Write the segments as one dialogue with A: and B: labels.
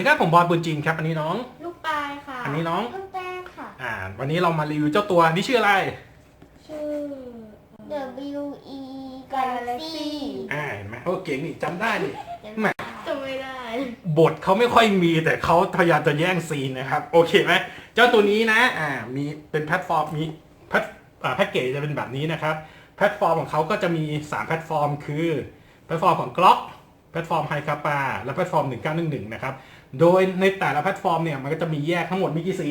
A: วัสดีครับผมบอลบุญจริงครับอันนี้น้อง
B: ลูกปลายค่ะ
A: อันนี้น้อง
C: ลูกแป้งค่ะ
A: อ่า วันนี้เรามารีวิวเจ้าตัวนี่ชื่ออะไร
B: ชื่อ
C: W E Galaxy
A: อ่าเห็นไหมโอ้เก่งนี่จำได้นี่แหม
B: จำไม่ได้
A: บทเขาไม่ค่อยมีแต่เขาพยายามจะแย่งซีนนะครับ โอเคไหมเจ้าตัวนี้นะ อ่า มีเป็นแพลตฟอร์มมีแพลตอ่าแพ็กเกจจะเป็นแบบนี้นะครับ แพลตฟอร์มของเขาก็จะมี 3 แพลตฟอร์ม คือ แพลตฟอร์มของ Glock แพลตฟอร์ม h i c a p a และแพลตฟอร์ม 1911 นะครับ โดยในแต่ละแพลตฟอร์มเนี่ยมันก็จะมีแยกทั้งหมดมีกี่สี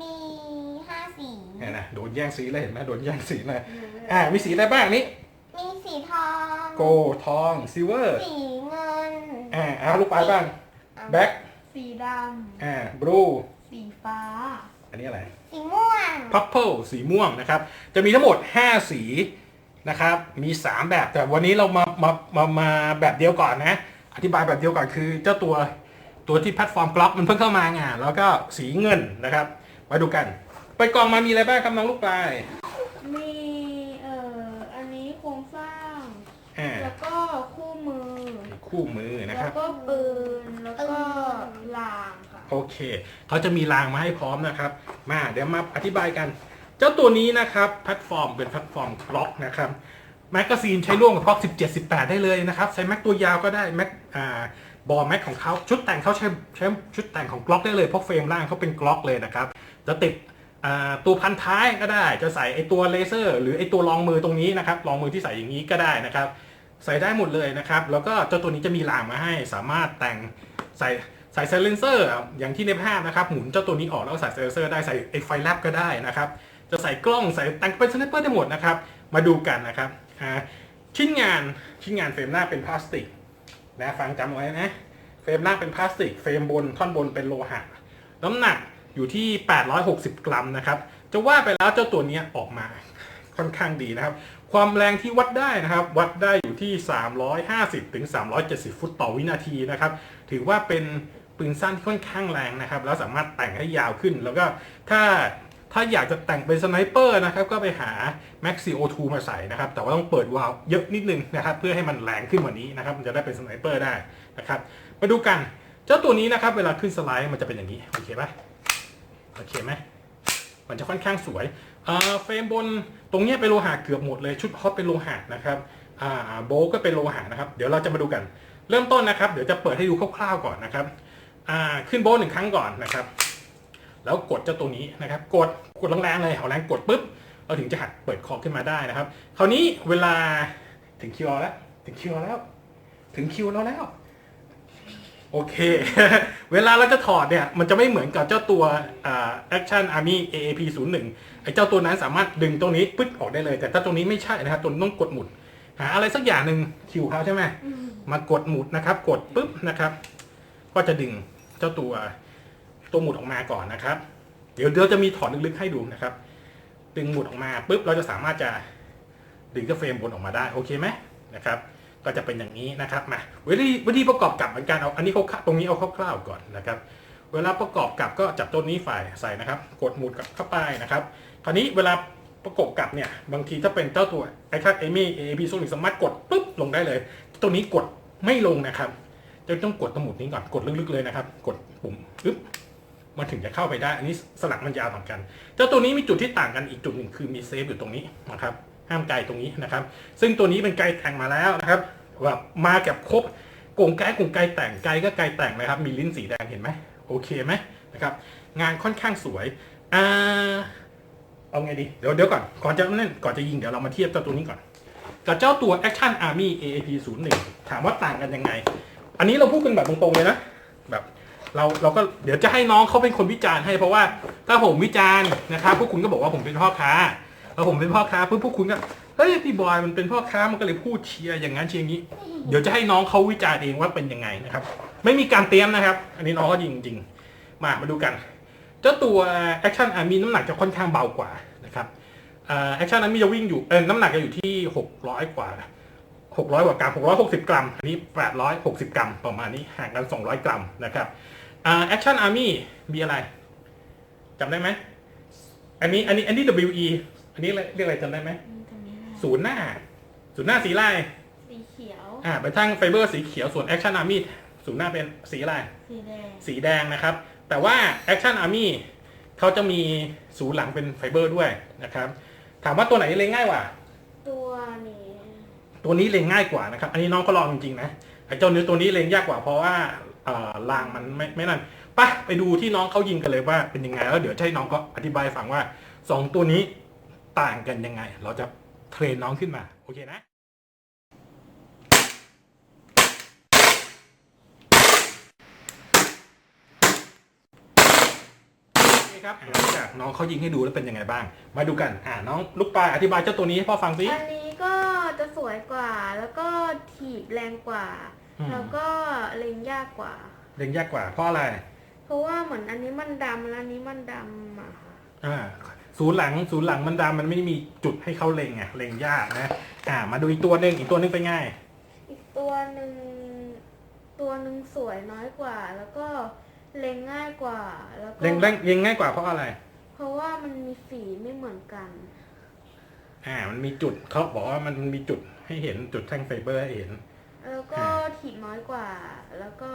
C: มีห้าสี
A: เนี่ยนะโดนแย่งสีเลยเห็นไหมโดนแย่งสีเลยอ่ามีสีอะไรบ้างนี่
C: มีสีทอง
A: โกทองซิลเวอร์
C: สีเงิน
A: อ่าเอาลูกปลายบ้างแบ็ค
B: สีด
A: อ่าบลูำ
B: สีฟ้า
A: อันนี้อะไร
C: สีม่วง
A: พั p เ l ิลสีม่วงนะครับ จะมีทั้งหมด 5 สีนะครับ มี 3 แบบแต่วันนี้เรามามามามาแบบเดียวก่อนนะ อธิบายแบบเดียวก่อนคือเจ้าตัว ตัวที่แพลตฟอร์มกล็อกมันเพิ่งเข้ามาไงแล้วก็สีเงินนะครับ มาดูกัน ไปกล่องมามีอะไรบ้างครับน้องลูกปลาย
B: มีเอ่ออันนี้โครงสร้าง
A: อ่า
B: แล้วก็คู่มือ
A: คู่มือนะค
B: แล้
A: รับ
B: วก็ปืน แล้วก็ลางค่ะ
A: โอเค เขาจะมีรางมาให้พร้อมนะครับ มาเดี๋ยวมาอธิบายกัน เจ้าตัวนี้นะครับแพลตฟอร์มเป็นแพลตฟอร์มกล็อกนะครับ แมกกาซีนใช้ร่วมกับพล็อก17 18 ได้เลยนะครับ ใช้แม็กตัวยาวก็ได้แม็กอ่า บอแม็กของเขาชุดแต่งเขาใช้ใช้ชุดแต่งของกล็อกได้เลยเพราะเฟรมล่างเขาเป็นกล็อกเลยนะครับ จะติดตัวพันท้ายก็ได้ จะใส่ไอตัวเลเซอร์ หรือไอตัวรองมือตรงนี้นะครับรองมือที่ใส่อย่างนี้ก็ได้นะครับ ใส่ได้หมดเลยนะครับ แล้วก็เจ้าตัวนี้จะมีรางมาให้สามารถแต่งใส่ใส่ไซเลนเซอร์อย่างที่ในภาพนะครับหมุนเจ้าตัวนี้ออกแล้วใส่ไซเลนเซอร์ได้ใส่ไอไฟแลบก็ได้นะครับ จะใส่กล้องใส่แต่งเป็นสไนเปอร์ได้หมดนะครับ มาดูกันนะครับชิ้นงานชิ้นงานเฟรมหน้าเป็นพลาสติก นะฟังจำไว้นะ เฟรมหน้าเป็นพลาสติก เฟรมบนท่อนบนเป็นโลหะ น้ำหนักอยู่ที่ 860 กรัมนะครับ จะว่าไปแล้วเจ้าตัวนี้ออกมาค่อนข้างดีนะครับ ความแรงที่วัดได้นะครับ วัดได้อยู่ที่ 350 ถึง 370 ฟุตต่อวินาทีนะครับ ถือว่าเป็นปืนสั้นที่ค่อนข้างแรงนะครับ แล้วสามารถแต่งให้ยาวขึ้น แล้วก็ถ้า ถ้าอยากจะแต่งเป็นสไนเปอร์นะครับก็ไปหา Max CO2 มาใส่นะครับ แต่ว่าต้องเปิดวาล์วเยอะนิดนึงนะครับ เพื่อให้มันแรงขึ้นกว่านี้นะครับ มันจะได้เป็นสไนเปอร์ได้นะครับ มาดูกัน เจ้าตัวนี้นะครับ เวลาขึ้นสไลด์มันจะเป็นอย่างนี้ โอเคปะโอเคไหมมันจะค่อนข้างสวยเฟรมบนตรงนี้เป็นโลหะเกือบหมดเลย ชุดฮอปเป็นโลหะนะครับโบก็เป็นโลหะนะครับ เดี๋ยวเราจะมาดูกัน เริ่มต้นนะครับ เดี๋ยวจะเปิดให้ดูคร่าวๆก่อนนะครับขึ้นโบหนึ่งครั้งก่อนนะครับ แล้วกดเจ้าตัวนี้นะครับกดกดแรงๆเลยเอาแรงกดปุ๊บเราถึงจะหัดเปิดคอขึ้นมาได้นะครับ คราวนี้เวลาถึงคิวเราแล้ว ถึงคิวเราแล้ว ถึงคิวเราแล้ว โอเค เวลาเราจะถอดเนี่ย มันจะไม่เหมือนกับเจ้าตัวอ่า Action Army AAP 0 1ไอ้เจ้าตัวนั้นสามารถดึงตรงนี้ปึ๊บออกได้เลย แต่ถ้าตรงนี้ไม่ใช่นะครับตัวนี้ต้องกดหมุด หาอะไรสักอย่างหนึ่งคิวเขาใช่ไหมมากดหมุดนะครับ กดปุ๊บนะครับ ก็จะดึงเจ้าตัว ตัวหมุดออกมาก่อนนะครับ เดี๋ยวเดี๋ยวจะมีถอดลึกๆให้ดูนะครับ ดึงหมุดออกมาปุ๊บเราจะสามารถจะดึงเจ้าเฟรมบนออกมาได้โอเคไหมนะครับ ก็จะเป็นอย่างนี้นะครับมาวิธีวิธีประกอบกับเหมือนกันเอาอันนี้เขาตรงนี้เอาคร่าวๆก่อนนะครับ เวลาประกอบกับก็จับตัวนี้ฝ่ายใส่นะครับ กดหมุดเข้าไปนะครับคราวนี้เวลาประกอบกับเนี่ยบางทีถ้าเป็นเจ้าตัวไอคัตเอมี่เอพีโซนิกสามารถกดปุ๊บลงได้เลย ตัวนี้กดไม่ลงนะครับจะต้องกดตรงหมุดนี้ก่อนกดลึกๆเลยนะครับ กดปุ่มปึ๊บ มันถึงจะเข้าไปได้ อันนี้สลักมันยาวเหมือนกัน เจ้าตัวนี้มีจุดที่ต่างกันอีกจุดหนึ่งคือมีเซฟอยู่ตรงนี้นะครับ ห้ามไกลตรงนี้นะครับ ซึ่งตัวนี้เป็นไกลแต่งมาแล้วนะครับแบบมากับครบกงไกลกงไกลแต่งไกลก็ไกลแต่งนะครับ มีลิ้นสีแดงเห็นไหมโอเคไหมนะครับ งานค่อนข้างสวยอ่าเอาไงดี เดี๋ยวเดี๋ยวก่อน ก่อนจะนั่นก่อนจะยิงเดี๋ยวเรามาเทียบเจ้าตัวนี้ก่อน กับเจ้าตัว Action Army AAP 0 1ถามว่าต่างกันยังไง อันนี้เราพูดกันแบบตรงๆเลยนะ แบบ เราเราก็เดี๋ยวจะให้น้องเขาเป็นคนวิจารณ์ให้เพราะว่าถ้าผมวิจารณ์นะครับพวกคุณก็บอกว่าผมเป็นพ่อค้าพอผมเป็นพ่อค้าปุ๊บพวกคุณก็เฮ้ยพี่บอยมันเป็นพ่อค้ามันก็เลยพูดเชียร์อย่างนั้นเชียร์อย่างนี้ เดี๋ยวจะให้น้องเขาวิจารณ์เองว่าเป็นยังไงนะครับ ไม่มีการเตรียมนะครับ อันนี้น้องก็จริงจริงๆมามาดูกัน เจ้าตัว Action Army น้ำหนักจะค่อนข้างเบากว่านะครับแอคชั่นนั้นมีจะวิ่งอยู่เออน้ำหนักจะอยู่ที่ 600 กว่า 600 กว่ากรัม660 กรัม อันนี้ 860 กรัม ประมาณนี้ห่างกัน 200 กรัมนะครับ แอคชั่นอาร์มี่มีอะไรจำได้ไหมอันนี้อันนี้อันนี้ WE อันนี้เรียกอะไรจำได้ไหม
B: ตรงนี้นะ
A: ศูนย์หน้าศูนย์หน้าสีลาย
B: สีเขียว
A: อ่าไปทั้งไฟเบอร์สีเขียวส่วนแอคชั่นอาร์มี่ศูนย์หน้าเป็นสีอะไร
B: สีแดง
A: สีแดงนะครับ แต่ว่า Action Army เขาจะมีศูนย์หลังเป็นไฟเบอร์ด้วยนะครับ ถามว่าตัวไหนเล็งง่ายกว่า
B: ตัวนี้
A: ตัวนี้เล็งง่ายกว่านะครับ อันนี้น้องก็ลองจริงๆนะไอ้เจ้าเนื้อตัวนี้เล็งยากกว่าเพราะว่า เอ่อรางมันไม่ไม่นั่นไปไปดูที่น้องเขายิงกันเลยว่าเป็นยังไง แล้วเดี๋ยวให้น้องก็อธิบายฟังว่าสองตัวนี้ต่างกันยังไง เราจะเทรนน้องขึ้นมาโอเคนะ โอเคครับหลังจากน้องเขายิงให้ดูแล้วเป็นยังไงบ้าง มาดูกันอ่าน้องลูกปลาอธิบายเจ้าตัวนี้ให้พ่อฟังสิ
B: อันนี้ก็จะสวยกว่าแล้วก็ถีบแรงกว่า แล้วก็เล็งยากกว่า
A: เล็งยากกว่า เพราะอะไร
B: เพราะว่าเหมือนอันนี้มันดำแล้วอันนี้มันดำอะค่ะ
A: อ่าศูนย์หลังศูนย์หลังมันดำมันไม่ได้มีจุดให้เขาเล็งไงเล็งยากนะอ่า มาดูอีกตัวหนึ่งอีกตัวหนึ่งเป็นไง่าย
B: อีกตัวหนึ่งตัวหนึ่งสวยน้อยกว่า แล้วก็เล็งง่ายกว่า แล้วก็
A: เล็งเล็งเล็งง่ายกว่าเพราะอะไร
B: เพราะว่ามันมีสีไม่เหมือนกัน
A: อ่า มันมีจุดเขาบอกว่ามันมีจุดให้เห็นจุดแท่งไฟเบอร์ให้เห็น
B: แล้วก็
A: อ่า
B: ถีบน้อยกว่า แล้วก็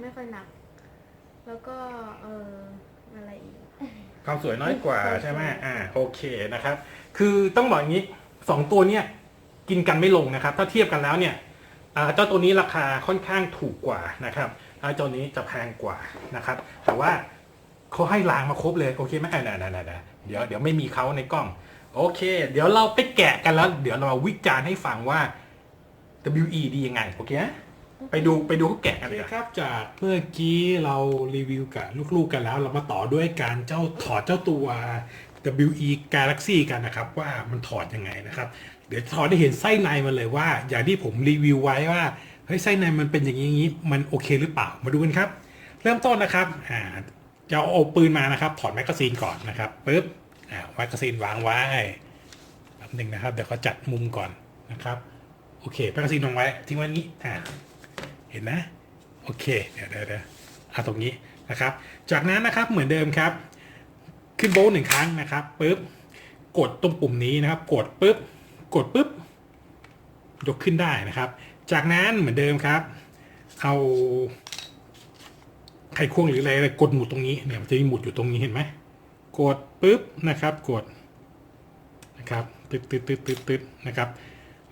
B: ไม่ค่อยหนัก แล้วก็เอออะไรอีก
A: ความสวยน้อยกว่า
B: ใช่
A: ไหมอ่าโอเคนะครับ คือต้องบอกอย่างนี้สองตัวเนี้ยกินกันไม่ลงนะครับ ถ้าเทียบกันแล้วเนี่ยเจ้าตัวนี้ราคาค่อนข้างถูกกว่านะครับแล้วเจ้านี้จะแพงกว่านะครับ แต่ว่าเขาให้รางมาครบเลยโอเคไหมอ่าๆๆๆเดี๋ยวเดี๋ยวไม่มีเขาในกล้อง โอเค เดี๋ยวเราไปแกะกันแล้ว เดี๋ยวเราวิจารณ์ให้ฟังว่า WE ดียังไงโอเคนะไปดูไปดูเขาแกะกันเลยครับจากเมื่อกี้เรารีวิวกับลูกๆกันแล้ว เรามาต่อด้วยการเจ้าถอดเจ้าตัว WE Galaxy กันนะครับ ว่ามันถอดยังไงนะครับ เดี๋ยวถอดได้เห็นไส้ในมันเลยว่า อย่างที่ผมรีวิวไว้ว่าเฮ้ยไส้ในมันเป็นอย่างนี้อย่างนี้มันโอเคหรือเปล่ามาดูกันครับ เริ่มต้นนะครับอ่าจะเอาปืนมานะครับ ถอดแมกกาซีนก่อนนะครับปึ๊บอ่าแมกกาซีนวางไว้ แป๊บหนึ่งนะครับเดี๋ยวเขาจัดมุมก่อนนะครับ โอเคแมกกาซีนวางไว้ทิ้งไว้นี้อ่าเห็นนะโอเคเดี๋ยวเดี๋ยวเดี๋ยวเอาตรงนี้นะครับ จากนั้นนะครับเหมือนเดิมครับ ขึ้นโบว์หนึ่งครั้งนะครับปึ๊บกดตรงปุ่มนี้นะครับ กดปึ๊บกดปึ๊บยกขึ้นได้นะครับ จากนั้นเหมือนเดิมครับ เอาไขควงหรืออะไรกดหมุดตรงนี้เนี่ยมันจะมีหมุดอยู่ตรงนี้เห็นไหมกดปึ๊บนะครับ กดนะครับตึ๊ดตึ๊ดตึ๊ดตึ๊ดตึ๊ดนะครับ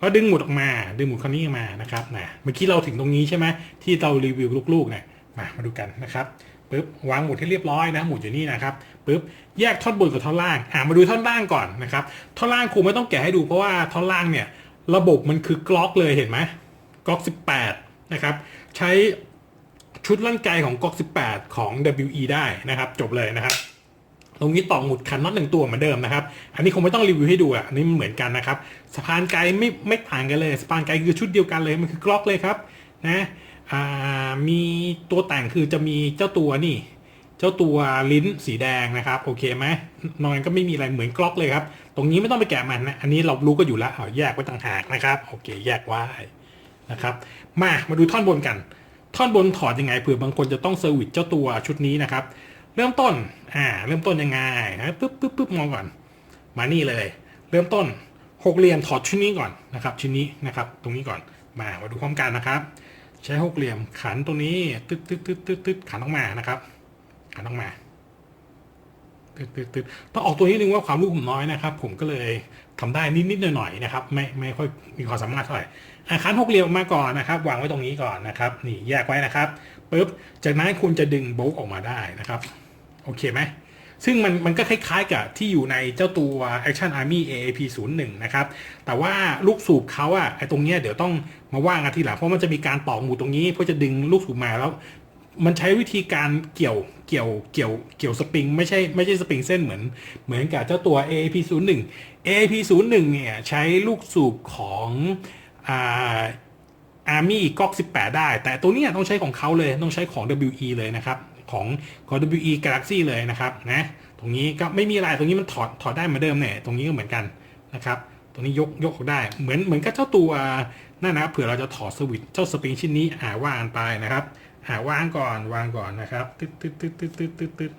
A: แล้วดึงหมุดออกมา ดึงหมุดคราวนี้มานะครับนะเมื่อกี้เราถึงตรงนี้ใช่ไหมที่เรารีวิวลูกๆเนี่ยมามาดูกันนะครับปึ๊บวางหมุดให้เรียบร้อยนะหมุดอยู่นี่นะครับปึ๊บแยกท่อนบนกับท่อนล่างอ่ามาดูท่อนล่างก่อนนะครับท่อนล่างครูไม่ต้องแกะให้ดูเพราะว่าท่อนล่างเนี่ยระบบมันคือกล็อกเลยเห็นไหมกล็อก 18 นะครับ ใช้ชุดร่างกายของกล็อก 18 ของ WE ได้นะครับ จบเลยนะครับ ตรงนี้ต่อหมุดคันน็อตหนึ่งตัวเหมือนเดิมนะครับ อันนี้คงไม่ต้องรีวิวให้ดูอะอันนี้มันเหมือนกันนะครับสะพานไกลไม่ไม่ต่างกันเลยสะพานไกลคือชุดเดียวกันเลยมันคือกล็อกเลยครับนะอ่ามีตัวแต่งคือจะมีเจ้าตัวนี่ เจ้าตัวลิ้นสีแดงนะครับโอเคไหมนอนก็ไม่มีอะไรเหมือนกล็อกเลยครับ ตรงนี้ไม่ต้องไปแกะมันนะอันนี้เรารู้ก็อยู่แล้วเอาแยกไว้ต่างหากนะครับโอเค แยกไว้นะครับมามาดูท่อนบนกัน ท่อนบนถอดยังไงเผื่อบางคนจะต้องเซอร์วิสเจ้าตัวชุดนี้นะครับ เริ่มต้น อ่า เริ่มต้นยังไงนะปึ๊บปึ๊บปึ๊บมองก่อน มานี่เลย เริ่มต้นหกเหลี่ยมถอดชิ้นนี้ก่อนนะครับชิ้นนี้นะครับ ตรงนี้ก่อนมามาดูพร้อมกันนะครับ ใช้หกเหลี่ยมขันตรงนี้ตึ๊ดตึ๊ดตึ๊ดตึ๊ดตึ๊ดขันออกมานะครับ ขันออกมาตึ๊ดตึ๊ดตึ๊ดต้องออกตัวนิดนึงว่าความรู้ผมน้อยนะครับ ผมก็เลยทำได้นิดนิดหน่อยหน่อยนะครับไม่ไม่ค่อยมีความสามารถเท่าไหร่อะขันหกเหลี่ยมมาก่อนนะครับ วางไว้ตรงนี้ก่อนนะครับ นี่แยกไว้นะครับปุ๊บจากนั้นคุณจะดึงโบกออกมาได้นะครับ โอเคไหมซึ่งมันมันก็คล้ายๆกับที่อยู่ในเจ้าตัว Action Army AAP 0 1นะครับ แต่ว่าลูกสูบเขาอะไอตรงเนี้ยเดี๋ยวต้องมาว่ากันทีหลังเพราะมันจะมีการต่อหมุดตรงนี้เพื่อจะดึงลูกสูบมาแล้ว มันใช้วิธีการเกี่ยวเกี่ยวเกี่ยวเกี่ยวสปริงไม่ใช่ไม่ใช่สปริงเส้นเหมือนเหมือนกับเจ้าตัว AAP 0 1 AAP 0 1เนี่ยใช้ลูกสูบของอ่าอาร์มี่ก๊อก18 ได้ แต่ตัวเนี้ยต้องใช้ของเขาเลยต้องใช้ของ WE เลยนะครับ ของของ WE Galaxy เลยนะครับนะตรงนี้ก็ไม่มีอะไรตรงนี้มันถอดถอดได้เหมือนเดิมเนี่ยตรงนี้ก็เหมือนกันนะครับตรงนี้ยกยกออกได้เหมือนเหมือนกับเจ้าตัวนั่นนะครับเผื่อเราจะถอดสวิตช์เจ้าสปริงชิ้นนี้อ่าวางไปนะครับอ่าวางก่อนวางก่อนนะครับตึ๊ดตึ๊ดตึ๊ดตึ๊ดตึ๊ดตึ๊ดตึ๊ด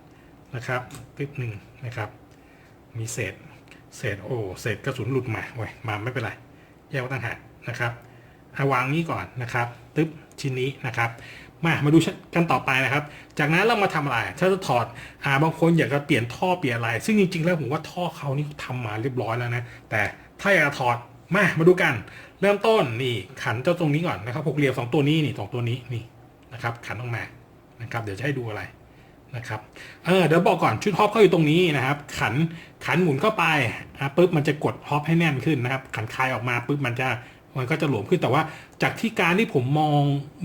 A: นะครับตึ๊ดหนึ่งนะครับ มีเศษเศษโอ้เศษกระสุนหลุดมาไว้ยมาไม่เป็นไรแยกต่างหากนะครับเอาวางนี้ก่อนนะครับตึ๊บชิ้นนี้นะครับ มามาดูกันต่อไปนะครับ จากนั้นเรามาทำอะไร ถ้าจะถอดอ่าบางคนอยากจะเปลี่ยนท่อเปลี่ยนอะไร ซึ่งจริงๆ แล้วผมว่าท่อเขานี่ทำมาเรียบร้อยแล้วนะ แต่ถ้าอยากจะถอดมา มาดูกัน เริ่มต้นนี่ขันเจ้าตรงนี้ก่อนนะครับหกเหลี่ยมสองตัวนี้นี่สองตัวนี้นี่นะครับ ขันออกมานะครับ เดี๋ยวจะให้ดูอะไรนะครับ เออเดี๋ยวบอกก่อนชุดฮอปเขาอยู่ตรงนี้นะครับ ขันขันหมุนเข้าไปอะปุ๊บมันจะกดฮอปให้แน่นขึ้นนะครับ ขันคลายออกมาปุ๊บมันจะ มันก็จะหลวมขึ้นแต่ว่าจากที่การที่ผมมอง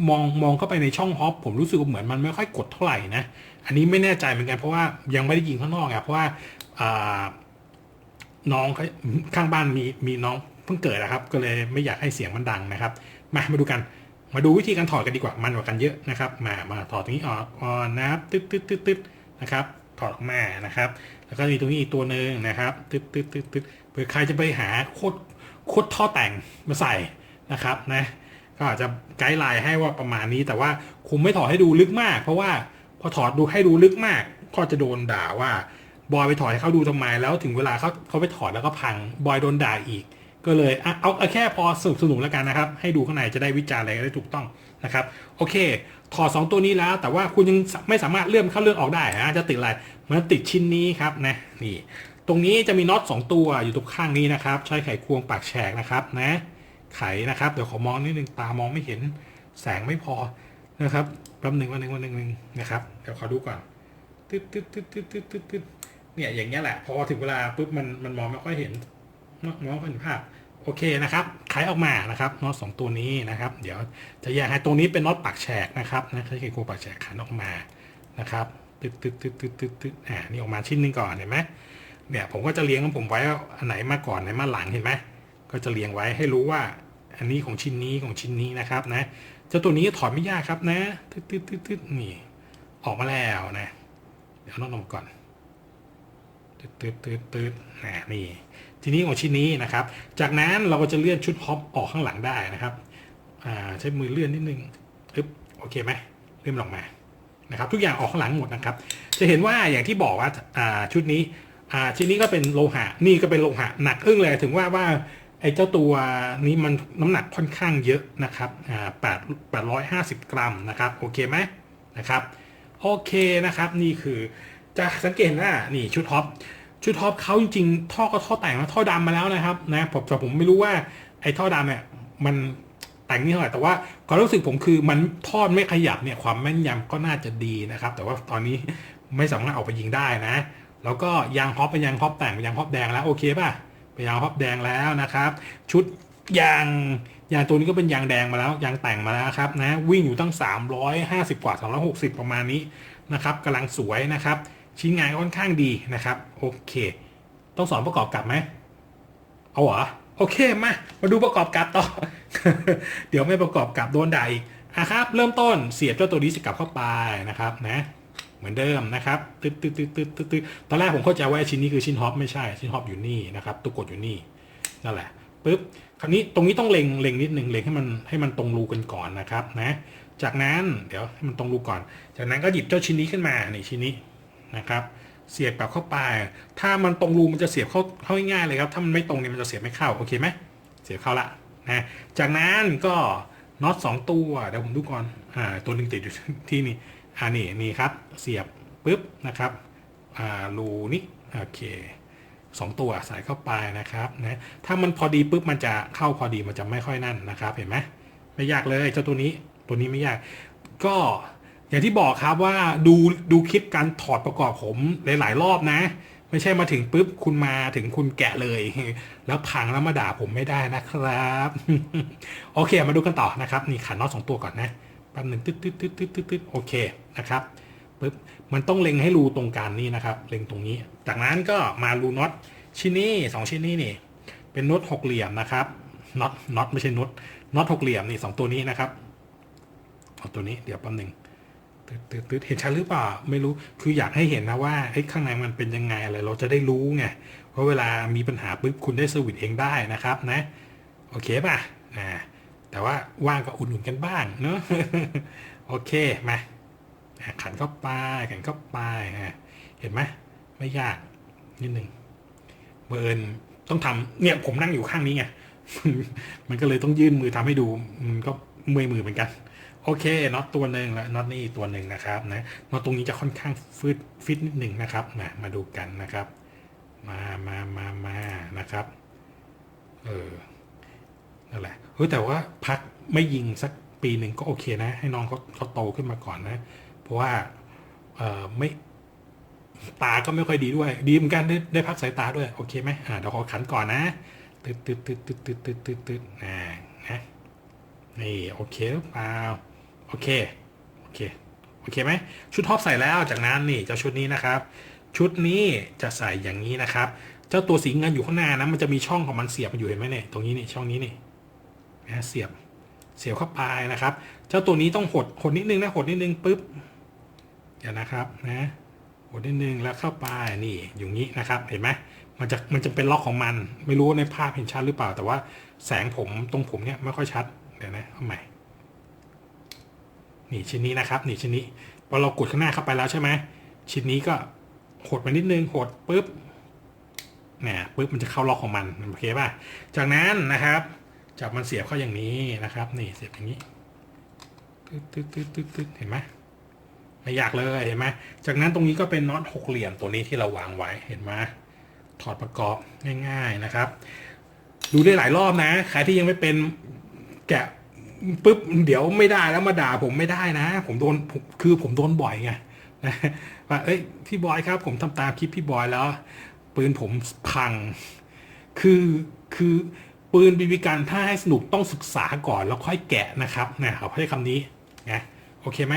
A: มองมองเข้าไปในช่องฮอปผมรู้สึกว่าเหมือนมันไม่ค่อยกดเท่าไหร่นะอันนี้ไม่แน่ใจเหมือนกันเพราะว่ายังไม่ได้ยิงข้างนอกอะเพราะว่าน้องข้างบ้านมีมีน้องเพิ่งเกิดนะครับ ก็เลยไม่อยากให้เสียงมันดังนะครับ มามาดูกันมาดูวิธีการถอดกันดีกว่ามันกว่ากันเยอะนะครับ มามาถอดตรงนี้ออกก่อนนะครับตึ๊ดตึ๊ดตึ๊ดตึ๊ดนะครับถอดออกมานะครับ แล้วก็มีตรงนี้อีกตัวหนึ่งนะครับตึ๊ดตึ๊ดตึ๊ดตึ๊ดเผื่อใครจะไปหาโคตร คตรท่อแต่งมาใส่นะครับนะก็อาจจะไกด์ไลน์ให้ว่าประมาณนี้ แต่ว่าคุมไม่ถอดให้ดูลึกมาก เพราะว่าพอถอดดูให้ดูลึกมาก ก็จะโดนด่าว่าบอยไปถอดให้เขาดูทำไมแล้วถึงเวลาเขาเขาไปถอดแล้วก็พังบอยโดนด่าอีก ก็เลยเอาเอาแค่พอสนุกสนุกแล้วกันนะครับ ให้ดูข้างในจะได้วิจารณ์อะไรได้ถูกต้องนะครับโอเค ถอด2ตัวนี้แล้ว แต่ว่าคุณยังไม่สามารถเลื่อนเข้าเลื่อนออกได้นะจะติดอะไรมันติดชิ้นนี้ครับนะนี่ ตรงนี้จะมีน็อต2ตัวอยู่ตรงข้างนี้นะครับ ใช้ไขควงปากแฉกนะครับนะไขนะครับเดี๋ยวขอมองนิดนึงตามองไม่เห็นแสงไม่พอนะครับแป๊บหนึ่งวันหนึ่งวันหนึ่งนหนึ่งนะครับเดี๋ยวขอดูก่อนตึ๊ดตึ๊ดตึ๊ดตึ๊ดตึ๊ดตึ๊ดตึ๊ดเนี่ยอย่างเงี้ยแหละพอถึงเวลาปุ๊บมันมันมองไม่ค่อยเห็นมองไม่ค่อยเห็นภาพโอเคนะครับไขออกมานะครับน็อตสองตัวนี้นะครับ เดี๋ยวจะแยกให้ตรงนี้เป็นน็อตปากแฉกนะครับนะใช้ไขควงปากแฉกขันออกมานะครับตึ๊ดตึ๊ดตึ๊ดตึ๊ดตึ๊ดตืดอ่านี่ออกมาชิ้นนึงก่อนเห็นไหม เนี่ยผมก็จะเลี้ยงของผมไว้อันไหนมาก่อนอันไหนมาหลังเห็นไหมก็จะเลี้ยงไว้ให้รู้ว่าอันนี้ของชิ้นนี้ของชิ้นนี้นะครับนะเจ้าตัวนี้ถอดไม่ยากครับนะตึ๊ดตึ๊ดตึ๊ดตึ๊ดนี่ออกมาแล้วนะ เดี๋ยวน้องนมก่อนตึ๊ดตึ๊ดตึ๊ดตึ๊ดนะนี่ ทีนี้ของชิ้นนี้นะครับ จากนั้นเราก็จะเลื่อนชุดฮอปออกข้างหลังได้นะครับอ่าใช้มือเลื่อนนิดนึงอึ๊บโอเคไหมเลื่อนมันออกมานะครับ ทุกอย่างออกข้างหลังหมดนะครับ จะเห็นว่าอย่างที่บอกว่าอ่าชุดนี้ อ่าชิ้นนี้ก็เป็นโลหะ นี่ก็เป็นโลหะหนักอึ้งเลยถึงว่าว่าไอ้เจ้าตัวนี้มันน้ำหนักค่อนข้างเยอะนะครับอ่าแปดแปดร้อยห้าสิบกรัมนะครับโอเคไหมนะครับโอเคนะครับนี่คือจะสังเกตว่านี่ชุดท็อปชุดท็อปเขาจริงๆ ท่อก็ท่อแต่งแล้วท่อดำมาแล้วนะครับนะผมแต่ผมไม่รู้ว่าไอ้ท่อดำเนี่ยมันแต่งนี่เท่าไหร่แต่ว่าความรู้สึกผมคือมันทอดไม่ขยับเนี่ยความแม่นยำก็น่าจะดีนะครับ แต่ว่าตอนนี้ไม่สามารถออกไปยิงได้นะ แล้วก็ยางฮอปเป็นยางฮอปแต่งเป็นยางฮอปแดงแล้วโอเคป่ะเป็นยางฮอปแดงแล้วนะครับ ชุดยางยางตัวนี้ก็เป็นยางแดงมาแล้วยางแต่งมาแล้วครับนะวิ่งอยู่ตั้ง 350 กว่า 360 ประมาณนี้นะครับกำลังสวยนะครับ ชิ้นงานค่อนข้างดีนะครับโอเค ต้องสอนประกอบกลับไหมเอาเหรอโอเคมามาดูประกอบกลับต่อ เดี๋ยวไม่ประกอบกลับโดนด่าอีกอะครับ เริ่มต้นเสียบเจ้าตัวนี้สกลับเข้าไปนะครับนะ เหมือนเดิมนะครับตึ๊ดตึ๊ดตึ๊ดตึ๊ดตึ๊ดตึ๊ดตอนแรกผมเข้าใจว่าชิ้นนี้คือชิ้นฮอปไม่ใช่ชิ้นฮอปอยู่นี่นะครับตัวกดอยู่นี่นั่นแหละปุ๊บคราวนี้ตรงนี้ต้องเล็งเล็งนิดนึงเล็งให้มันให้มันตรงรูกันก่อนนะครับนะจากนั้นเดี๋ยวให้มันตรงรูก่อน จากนั้นก็หยิบเจ้าชิ้นนี้ขึ้นมานี่ชิ้นนี้นะครับ เสียบกลับเข้าไป ถ้ามันตรงรูมันจะเสียบเข้าเข้าง่ายๆเลยครับถ้ามันไม่ตรงเนี่ยมันจะเสียบไม่เข้าโอเคไหมเสียบเข้าละนะจากนั้นก็น็อตสองตัวเดี๋ยวผมดูก่อนอ่าตัวหนึงติดอยู่ที่นี่ อ่านี่นี่ครับ เสียบปุ๊บนะครับอ่ารูนี้โอเคสองตัวใส่เข้าไปนะครับนะถ้ามันพอดีปุ๊บมันจะเข้าพอดีมันจะไม่ค่อยนั่นนะครับ เห็นไหมไม่ยากเลยเจ้าตัวนี้ตัวนี้ไม่ยาก ก็อย่างที่บอกครับว่าดูดูคลิปการถอดประกอบผมหลาย ๆ รอบนะ ไม่ใช่มาถึงปุ๊บคุณมาถึงคุณแกะเลย แล้วพังแล้วมาด่าผมไม่ได้นะครับ โอเคมาดูกันต่อนะครับ นี่ขันน็อตสองตัวก่อนนะ ป๊บหนึ่งตึ๊ดตึ๊ดตึ๊ดตึ๊ดตึ๊ดตึ๊ดโอเคนะครับปุ๊บมันต้องเล็งให้รูตรงกลางนี่นะครับ เล็งตรงนี้ จากนั้นก็มารูน็อตชิ้นนี้สองชิ้นนี้นี่ เป็นน็อตหกเหลี่ยมนะครับน็อตน็อตไม่ใช่น็อตน็อตหกเหลี่ยมนี่สองตัวนี้นะครับเอาตัวนี้เดี๋ยวแป๊บหนึ่งตึ๊ดตึ๊ดตึ๊ดเห็นชัดหรือเปล่าไม่รู้คืออยากให้เห็นนะว่าเอ้ข้างในมันเป็นยังไงอะไรเราจะได้รู้ไงเพราะเวลามีปัญหาปุ๊บคุณได้เซอร์วิสเองได้นะครับนะโอเคป่ะนะ แต่ว่าว่างก็อุ่นๆกันบ้างเนอะโอเคมาขันเข้าไปขันเข้าไปอะเห็นไหมไม่ยากนิดหนึ่งเบิร์นต้องทำเนี่ยผมนั่งอยู่ข้างนี้ไงมันก็เลยต้องยื่นมือทำให้ดูมันก็เมื่อยมือเหมือนกัน โอเคน็อตตัวหนึ่งและน็อตนี่ตัวหนึ่งนะครับนะน็อตตรงนี้จะค่อนข้างฟิตฟิตนิดหนึ่งนะครับมามาดูกันนะครับ มามามามานะครับ เออ นั่นแหละเฮ้ยแต่ว่าพักไม่ยิงสักปีหนึ่งก็โอเคนะ ให้น้องเขาเขาโตขึ้นมาก่อนนะ เพราะว่าเออไม่ตาก็ไม่ค่อยดีด้วย ดีเหมือนกันได้ได้พักสายตาด้วย โอเคไหมอ่าเดี๋ยวขอขันก่อนนะตึ๊ดตึ๊ดตึ๊ดตึ๊ดตึ๊ดตึ๊ดตึ๊ดตึ๊ดอ่านะนี่โอเคหรือเปล่าโอเคโอเคโอเคไหมชุดท็อปใส่แล้วจากนั้นนี่เจ้าชุดนี้นะครับ ชุดนี้จะใส่อย่างนี้นะครับ เจ้าตัวสีเงินอยู่ข้างหน้านะมันจะมีช่องของมันเสียบมันอยู่เห็นไหมเนี่ยตรงนี้นี่ช่องนี้นี่ นะเสียบเสียบเข้าไปนะครับ เจ้าตัวนี้ต้องหดหดนิดนึงนะหดนิดนึงปุ๊บเดี๋ยวนะครับนะหดนิดนึงแล้วเข้าไปนี่อย่างนี้นะครับเห็นไหมมันจะมันจะเป็นล็อกของมัน ไม่รู้ในภาพเห็นชัดหรือเปล่า แต่ว่าแสงผมตรงผมเนี่ยไม่ค่อยชัดเดี๋ยวนะเอาใหม่นี่ชิ้นนี้นะครับนี่ชิ้นนี้พอเรากดข้างหน้าเข้าไปแล้วใช่ไหมชิ้นนี้ก็หดไปนิดนึงหดปุ๊บเนี่ยปุ๊บมันจะเข้าล็อกของมันโอเคป่ะจากนั้นนะครับ จับมันเสียบเข้าอย่างนี้นะครับ นี่เสียบอย่างนี้ตึ๊ดตึ๊ดตึ๊ดตึ๊ดตึ๊ดเห็นไหมไม่ยากเลยเห็นไหมจากนั้นตรงนี้ก็เป็นน็อตหกเหลี่ยมตัวนี้ที่เราวางไว้เห็นไหมถอดประกอบง่าย ๆนะครับ ดูได้หลายรอบนะใครที่ยังไม่เป็นแกะปุ๊บเดี๋ยวไม่ได้แล้วมาด่าผมไม่ได้นะ ผมโดนคือผมโดนบ่อยไงนะว่าเอ้ยพี่บอยครับ ผมทำตามคลิปพี่บอยแล้ว ปืนผมพัง คือคือ ปืนบีบีกันถ้าให้สนุกต้องศึกษาก่อนแล้วค่อยแกะนะครับนะเขาใช้คำนี้นะโอเคไหม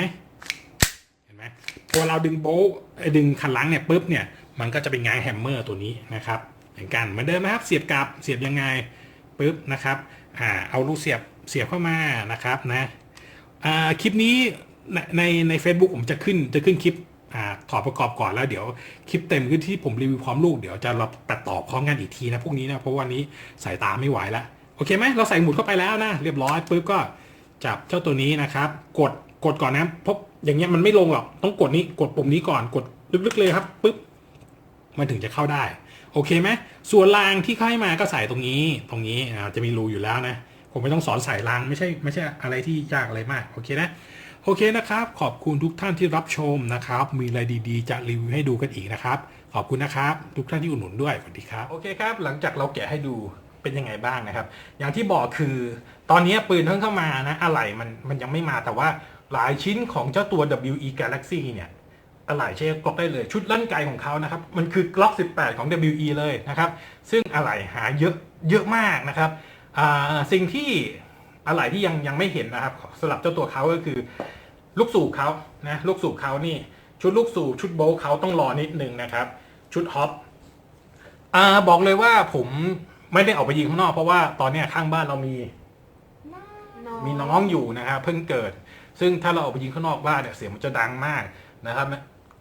A: เห็นไหมพอเราดึงโบว์ไอ้ดึงคันหลังเนี่ยปุ๊บเนี่ยมันก็จะเป็นงานแฮมเมอร์ตัวนี้นะครับเหมือนกันเหมือนเดิมนะครับเสียบกับเสียบยังไงปุ๊บนะครับอ่าเอาลูกเสียบเสียบเข้ามานะครับนะอ่าคลิปนี้ในใน a c e b o o k ผมจะขึ้นจะขึ้นคลิป ถอดประกอบก่อนแล้วเดี๋ยวคลิปเต็มขึ้นที่ผมรีวิวพร้อมลูกเดี๋ยวจะเราตัดต่อพร้อมกันอีกทีนะพวกนี้นะเพราะวันนี้สายตาไม่ไหวแล้วโอเคไหมเราใส่หมุดเข้าไปแล้วนะเรียบร้อยปุ๊บก็จับเจ้าตัวนี้นะครับ กดกดก่อนนะเพราะอย่างเงี้ยมันไม่ลงหรอกต้องกดนี้กดปุ่มนี้ก่อนกดลึกๆเลยครับปุ๊บมันถึงจะเข้าได้โอเคไหมส่วนรางที่เข้าให้มาก็ใส่ตรงนี้ตรงนี้จะมีรูอยู่แล้วนะผมไม่ต้องสอนใส่รางไม่ใช่ไม่ใช่อะไรที่ยากอะไรมากโอเคนะ โอเคนะครับ ขอบคุณทุกท่านที่รับชมนะครับ มีอะไรดีๆ จะรีวิวให้ดูกันอีกนะครับ ขอบคุณนะครับ ทุกท่านที่อุดหนุนด้วยสวัสดีครับโอเคครับ หลังจากเราแกะให้ดูเป็นยังไงบ้างนะครับ อย่างที่บอกคือ ตอนนี้ปืนเพิ่งเข้ามานะอะไหล่มันมันยังไม่มาแต่ว่าหลายชิ้นของเจ้าตัว WE Galaxy เนี่ยอะไหล่ใช้กล็อกได้เลยชุดลั่นไกของเขานะครับ มันคือกล็อก18 ของ WE เลยนะครับ ซึ่งอะไหล่หาเยอะเยอะมากนะครับสิ่งที่ อะไหล่ที่ยังยังไม่เห็นนะครับสำหรับเจ้าตัวเขาก็คือ ลูกสูบเขานะลูกสูบเขานี่ ชุดลูกสูบชุดโบว์เขาต้องรอนิดนึงนะครับ ชุดฮอปอ่าบอกเลยว่าผมไม่ได้ออกไปยิงข้างนอกเพราะว่าตอนเนี้ยข้างบ้านเรามีมีน้องอยู่นะครับเพิ่งเกิด ซึ่งถ้าเราออกไปยิงข้างนอกบ้านเนี่ยเสียงมันจะดังมากนะครับ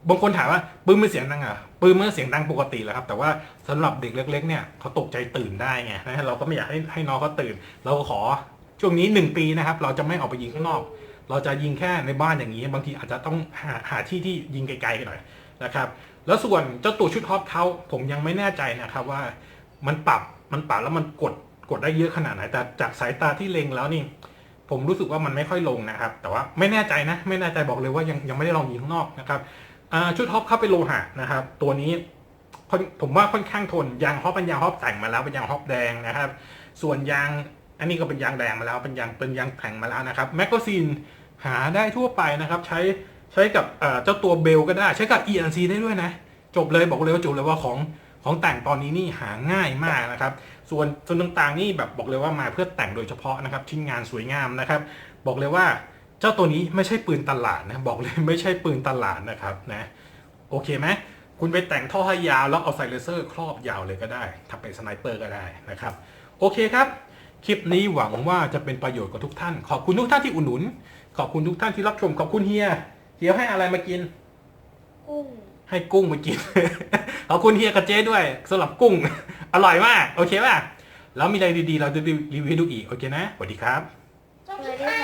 A: บางคนถามว่าปืนมันเสียงดังอะปืนมันเสียงดังปกติแหละครับ แต่ว่าสำหรับเด็กเล็ก ๆ เนี่ยเขาตกใจตื่นได้ไงนะเราก็ไม่อยากให้ให้น้องเขาตื่น เราก็ขอ ช่วงนี้หนึ่งปีนะครับ เราจะไม่ออกไปยิงข้างนอก เราจะยิงแค่ในบ้านอย่างนี้ บางทีอาจจะต้องหาหาที่ที่ยิงไกลๆกันหน่อยนะครับ แล้วส่วนเจ้าตัวชุดท็อปเขาผมยังไม่แน่ใจนะครับว่ามันปรับมันปรับแล้วมันกดกดได้เยอะขนาดไหน แต่จากสายตาที่เล็งแล้วนี่ผมรู้สึกว่ามันไม่ค่อยลงนะครับ แต่ว่าไม่แน่ใจนะ ไม่แน่ใจบอกเลยว่ายังยังไม่ได้ลองยิงข้างนอกนะครับชุดท็อปเข้าไปโลหะนะครับ ตัวนี้ผมว่าค่อนข้างทนยางฮอปเป็นยางฮอปแต่งมาแล้วเป็นยางฮอปแดงนะครับ ส่วนยาง อันนี้ก็เป็นยางแดงมาแล้วเป็นยางเป็นยางแข็งมาแล้วนะครับแมกกาซีนหาได้ทั่วไปนะครับใช้ใช้กับเจ้าตัวเบลก็ได้ใช้กับ ENC ได้ด้วยนะ จบเลยบอกเลยว่าจบเลยว่าของของแต่งตอนนี้นี่หาง่ายมากนะครับ ส่วนส่วนต่างๆนี่แบบบอกเลยว่ามาเพื่อแต่งโดยเฉพาะนะครับชิ้นงานสวยงามนะครับ บอกเลยว่าเจ้าตัวนี้ไม่ใช่ปืนตลาดนะบอกเลยไม่ใช่ปืนตลาดนะครับนะโอเคไหมคุณไปแต่งท่อให้ยาวแล้วเอาไซเลเซอร์ครอบยาวเลยก็ได้ทำเป็นสไนเปอร์ก็ได้นะครับ โอเคครับ คลิปนี้หวังว่าจะเป็นประโยชน์กับทุกท่าน ขอบคุณทุกท่านที่อุดหนุน ขอบคุณทุกท่านที่รับชม ขอบคุณเฮียเฮียให้อะไรมากิน
B: กุ้ง
A: ให้กุ้งมากิน ขอบคุณเฮียกับเจ๊ด้วยสำหรับกุ้ง อร่อยมาก โอเคป่ะ แล้วมีอะไรดีๆ เราจะรีวิวให้ดูอีก โอเคนะ สวัสดีครับ
C: สวัส
B: ส
C: ดี
B: วัสดี
C: ค่ะ
B: ค่ะ